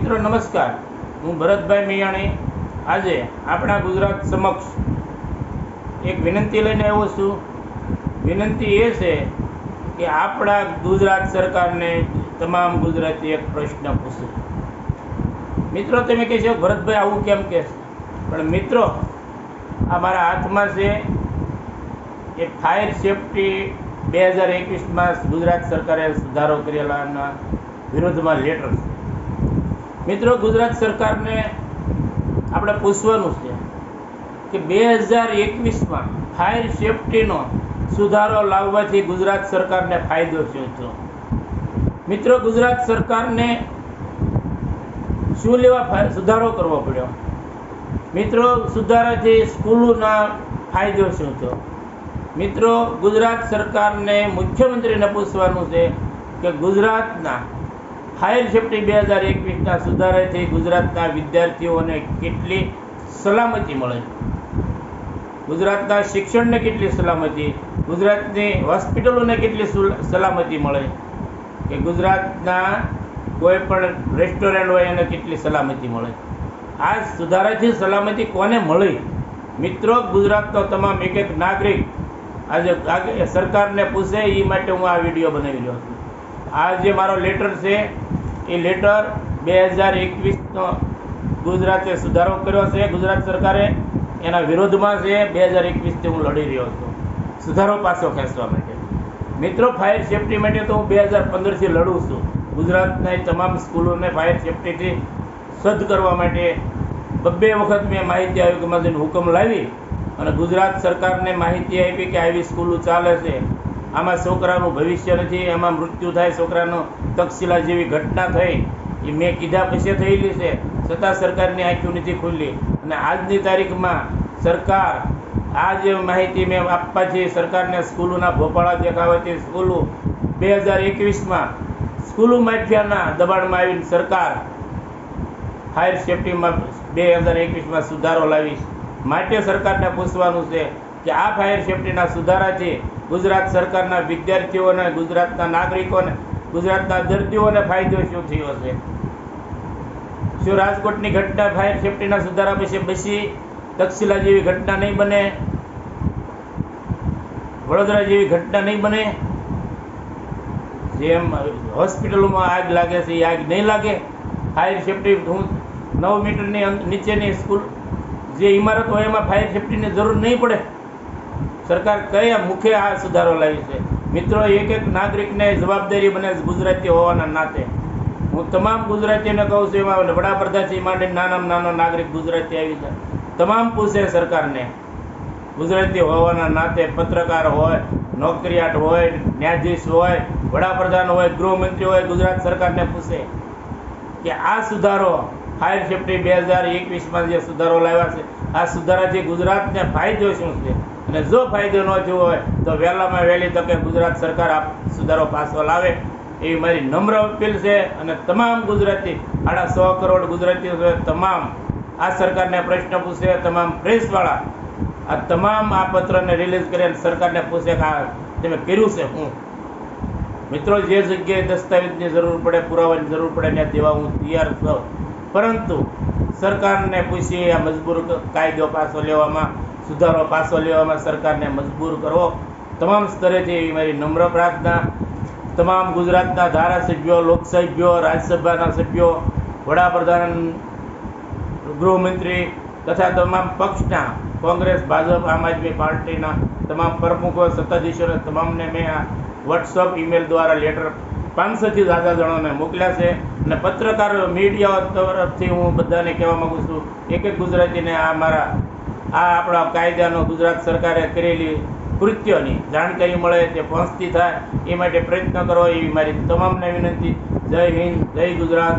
મિત્રો, નમસ્કાર. હું ભરતભાઈ મિયાણી. આજે આપણા ગુજરાત સમક્ષ એક વિનંતી લઈને આવ્યો છું. વિનંતી એ છે કે આપણા ગુજરાત સરકારને તમામ ગુજરાતી એક પ્રશ્ન પૂછે. મિત્રો, તમે કહેશો, ભરતભાઈ, આવું કેમ કે પણ મિત્રો, આ મારા હાથમાં છે એ ફાયર સેફટી બે હજાર એકવીસમાં ગુજરાત સરકારે સુધારો કરેલાના વિરોધમાં લેટર છે. મિત્રો, ગુજરાત સરકારને આપણે પૂછવાનું છે કે બે હજાર એકવીસમાં ફાયર સેફટીનો સુધારો લાવવાથી ગુજરાત સરકારને ફાયદો શું હતો મિત્રો, ગુજરાત સરકારને શું લેવા સુધારો કરવો પડ્યો? મિત્રો, સુધારાથી સ્કૂલોના ફાયદો શું થયો? મિત્રો, ગુજરાત સરકારને મુખ્યમંત્રીને પૂછવાનું છે કે ગુજરાતના ફાયર સેફટી બે હજાર એકવીસના સુધારાથી ગુજરાતના વિદ્યાર્થીઓને કેટલી સલામતી મળે ગુજરાતના શિક્ષણને કેટલી સલામતી? ગુજરાતની હોસ્પિટલોને કેટલી સલામતી મળે? કે ગુજરાતના કોઈ પણ રેસ્ટોરન્ટ હોય એને કેટલી સલામતી મળે? આ સુધારાથી સલામતી કોને મળી? મિત્રો, ગુજરાતનો તમામ એક એક નાગરિક આજે સરકારને પૂછે એ માટે હું આ વીડિયો બનાવી રહ્યો છું. આ જે મારો લેટર છે, એ લેટર બે હજાર એકવીસનો ગુજરાતે સુધારો કર્યો છે. ગુજરાત સરકારે એના વિરોધમાં છે. બે હજાર એકવીસથી હું લડી રહ્યો છું. સુધારો પાછો ખેંચવા માટે. મિત્રો ફાયર સેફટી માટે તો હું બે હજાર પંદરથી લડું છું. ગુજરાતના તમામ સ્કૂલોને ફાયર સેફટીથી સજ્જ કરવા માટે બબ્બે વખત મેં માહિતી આયોગમાંથી હુકમ લાવી અને ગુજરાત સરકારને માહિતી આપી કે આવી સ્કૂલો ચાલે છે. આમાં છોકરાનું ભવિષ્ય નથી, એમાં મૃત્યુ થાય, છોકરાનો તક્ષશિલા જેવી ઘટના થઈ, એ મેં કીધા પછી થયેલી છે. છતાં સરકારની આંખો નથી ખુલ્લી. અને આજની તારીખમાં સરકાર, આ જે માહિતી મેં આપવા છે, સરકારને સ્કૂલોના ભોપાળા દેખાવાથી સ્કૂલો બે હજાર એકવીસમાં સ્કૂલો માફિયાના દબાણમાં આવીને સરકાર ફાયર સેફટીમાં બે હજાર એકવીસમાં સુધારો લાવી માટે સરકારને પૂછવાનું છે કે આ ફાયર સેફટીના સુધારાથી ગુજરાત સરકારના વિદ્યાર્થીઓને, ગુજરાતના નાગરિકોને, ગુજરાતના દર્દીઓને ફાયદો શું થયો છે? શું રાજકોટની ઘટના ફાયર સેફટીના સુધારા પછી બસી તક્ષશિલા જેવી ઘટના નહીં બને? વડોદરા જેવી ઘટના નહીં બને? જેમ હોસ્પિટલોમાં આગ લાગે છે, એ આગ નહીં લાગે? ફાયર સેફટી, હું નવ મીટરની નીચેની સ્કૂલ, જે ઇમારત હોય એમાં ફાયર સેફટીની જરૂર નહીં પડે? સરકાર કયા મુખે આ સુધારો લાવી છે? મિત્રો, એક એક નાગરિકને જવાબદારી બને ગુજરાતી હોવાના નાતે. હું તમામ ગુજરાતીઓને કહું છું, એમાં વડાપ્રધાનથી માંડીને નાનામાં નાનો નાગરિક ગુજરાતી આવી જાય. તમામ પૂછે સરકારને. ગુજરાતી હોવાના નાતે પત્રકાર હોય, નોકરિયાત હોય, ન્યાયાધીશ હોય વડાપ્રધાન હોય, ગૃહમંત્રી હોય, ગુજરાત સરકારને પૂછે કે આ સુધારો ફાયર સેફટી બે હજાર એકવીસમાં જે સુધારો લાવ્યા છે, આ સુધારાથી ગુજરાતને ફાયદો શું છે? અને જો ફાયદો ન થયો હોય તો વહેલામાં વહેલી તકે ગુજરાત સરકાર આ સુધારો પાછો લાવે એવી મારી નમ્ર અપીલ છે અને તમામ ગુજરાતી સાડા સો કરોડ ગુજરાતીઓ છે, તમામ આ સરકારને પ્રશ્ન પૂછે તમામ પ્રેસવાળા આ તમામ આ પત્રને રિલીઝ કરીને સરકારને પૂછે કે આ તમે કર્યું છે હું મિત્રો જે જગ્યાએ દસ્તાવેજની જરૂર પડે પુરાવાની જરૂર પડે ત્યાં દેવા હું તૈયાર છું. પરંતુ સરકારને પૂછી આ મજબૂર કાયદો પાછો લેવામાં સુધારો પાછો લેવામાં સરકારને મજબૂર કરવો તમામ સ્તરેથી મારી નમ્ર પ્રાર્થના, તમામ ગુજરાતના ધારાસભ્યો, લોકસભ્યો, રાજ્યસભાના સભ્યો, વડાપ્રધાન, ગૃહમંત્રી તથા તમામ પક્ષના કોંગ્રેસ, ભાજપ, આમ આદમી પાર્ટીના તમામ પ્રમુખો, સત્તાધીશોને તમામને મેં આ વોટ્સઅપ ઈમેલ દ્વારા લેટર પાંચસોથી દાદા જણોને મોકલ્યા છે. અને પત્રકાર મીડિયા તરફથી હું બધાને કહેવા માગું છું, એક એક ગુજરાતીને આ મારા આ આપણા કાયદાનો ગુજરાત સરકારે કરેલી કૃત્યોની જાણકારી મળે તે પહોંચતી થાય એ માટે પ્રયત્ન કરો એવી મારી તમામને વિનંતી. જય હિન્દ, જય ગુજરાત.